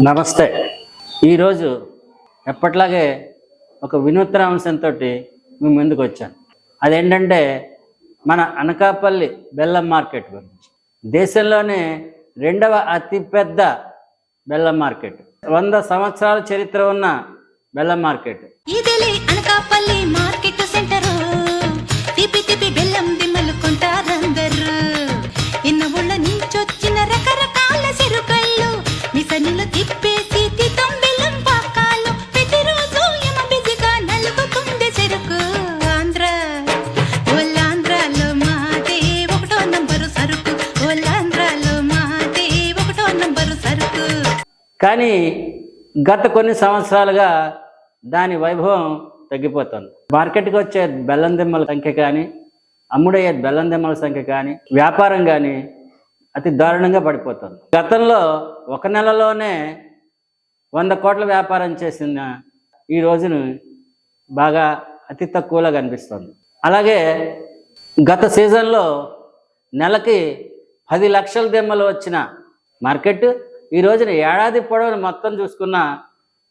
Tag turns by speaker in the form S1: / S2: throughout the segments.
S1: నమస్తే. ఈరోజు ఎప్పట్లాగే ఒక వినూత్న అంశంతో మీ ముందుకు వచ్చాను. అదేంటంటే మన అనకాపల్లి బెల్లం మార్కెట్ గురించి. దేశంలోనే రెండవ అతిపెద్ద బెల్లం మార్కెట్. వంద సంవత్సరాల చరిత్ర ఉన్న బెల్లం మార్కెట్.
S2: అనకాపల్లి
S1: కానీ గత కొన్ని సంవత్సరాలుగా దాని వైభవం తగ్గిపోతుంది. మార్కెట్కి వచ్చే బెల్లం దిమ్మల సంఖ్య కానీ అమ్ముడయ్యే బెల్లం దిమ్మల సంఖ్య కానీ వ్యాపారం కానీ అతి దారుణంగా పడిపోతుంది. గతంలో ఒక నెలలోనే వంద కోట్ల వ్యాపారం చేసిన ఈ రోజును బాగా అతి తక్కువలో కనిపిస్తుంది. అలాగే గత సీజన్లో నెలకి పది లక్షల దిమ్మలు వచ్చిన మార్కెట్ ఈ రోజున ఏడాది పొడవును మొత్తం చూసుకున్న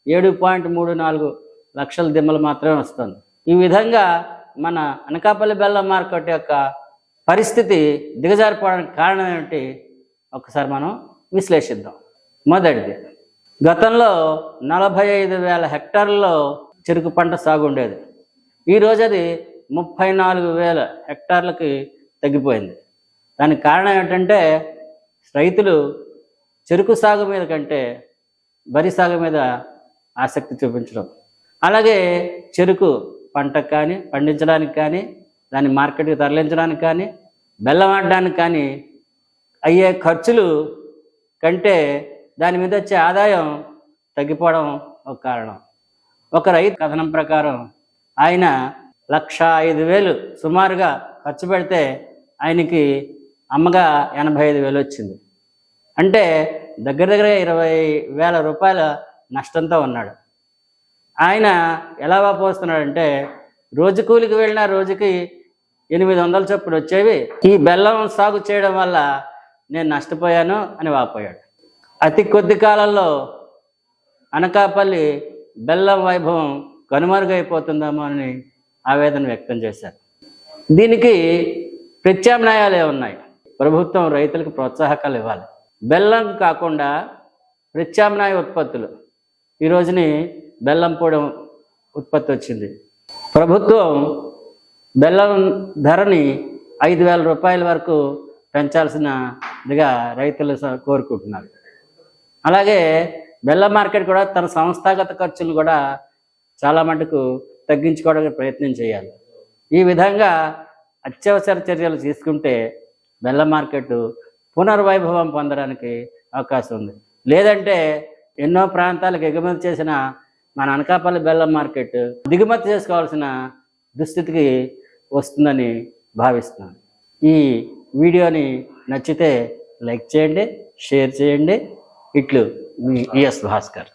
S1: ఏడు పాయింట్ మూడు నాలుగు లక్షల దిమ్మలు మాత్రమే వస్తుంది. ఈ విధంగా మన అనకాపల్లి బెల్లం మార్కెట్ యొక్క పరిస్థితి దిగజారిపోవడానికి కారణం ఏమిటి? ఒకసారి మనం విశ్లేషిద్దాం. మొదటిది గతంలో నలభై ఐదు వేల హెక్టార్లలో చెరుకు పంట సాగు ఉండేది. ఈరోజు అది ముప్పై నాలుగు వేల హెక్టార్లకి తగ్గిపోయింది. దానికి కారణం ఏంటంటే రైతులు చెరుకు సాగు మీద కంటే వరి సాగు మీద ఆసక్తి చూపించడం. అలాగే చెరుకు పంటకు కానీ పండించడానికి కానీ దాన్ని మార్కెట్కి తరలించడానికి కానీ బెల్లం ఆడడానికి కానీ అయ్యే ఖర్చులు కంటే దాని మీద వచ్చే ఆదాయం తగ్గిపోవడం ఒక కారణం. ఒక రైతు కథనం ప్రకారం ఆయన లక్ష ఐదు వేలు సుమారుగా ఖర్చు పెడితే ఆయనకి అమ్మగా ఎనభై ఐదు వేలు వచ్చింది. అంటే దగ్గర దగ్గర ఇరవై వేల రూపాయల నష్టంతో ఉన్నాడు. ఆయన ఎలా వాపోస్తున్నాడంటే రోజు కూలికి వెళ్ళిన రోజుకి ఎనిమిది వందల చొప్పున వచ్చేవి ఈ బెల్లం సాగు చేయడం వల్ల నేను నష్టపోయాను అని వాపోయాడు. అతి కొద్ది కాలంలో అనకాపల్లి బెల్లం వైభవం కనుమరుగైపోతుందేమో అని ఆవేదన వ్యక్తం చేశారు. దీనికి ప్రత్యామ్నాయాలే ఉన్నాయి. ప్రభుత్వం రైతులకు ప్రోత్సాహకాలు ఇవ్వాలి. బెల్లం కాకుండా ప్రత్యామ్నాయ ఉత్పత్తులు. ఈ రోజుని బెల్లం పొడి ఉత్పత్తి వచ్చింది. ప్రభుత్వం బెల్లం ధరని ఐదు వేల రూపాయల వరకు పెంచాల్సినదిగా రైతులు కోరుకుంటున్నారు. అలాగే బెల్లం మార్కెట్ కూడా తన సంస్థాగత ఖర్చులు కూడా చాలా మటుకు తగ్గించుకోవడానికి ప్రయత్నం చేయాలి. ఈ విధంగా అత్యవసర చర్యలు తీసుకుంటే బెల్లం మార్కెట్ పునర్వైభవం పొందడానికి అవకాశం ఉంది. లేదంటే ఎన్నో ప్రాంతాలకు ఎగుమతి చేసిన మన అనకాపల్లి బెల్లం మార్కెట్ దిగుమతి చేసుకోవాల్సిన దుస్థితికి వస్తుందని భావిస్తున్నాను. ఈ వీడియోని నచ్చితే లైక్ చేయండి షేర్ చేయండి. ఇట్లు మీ ఈఎస్ భాస్కర్.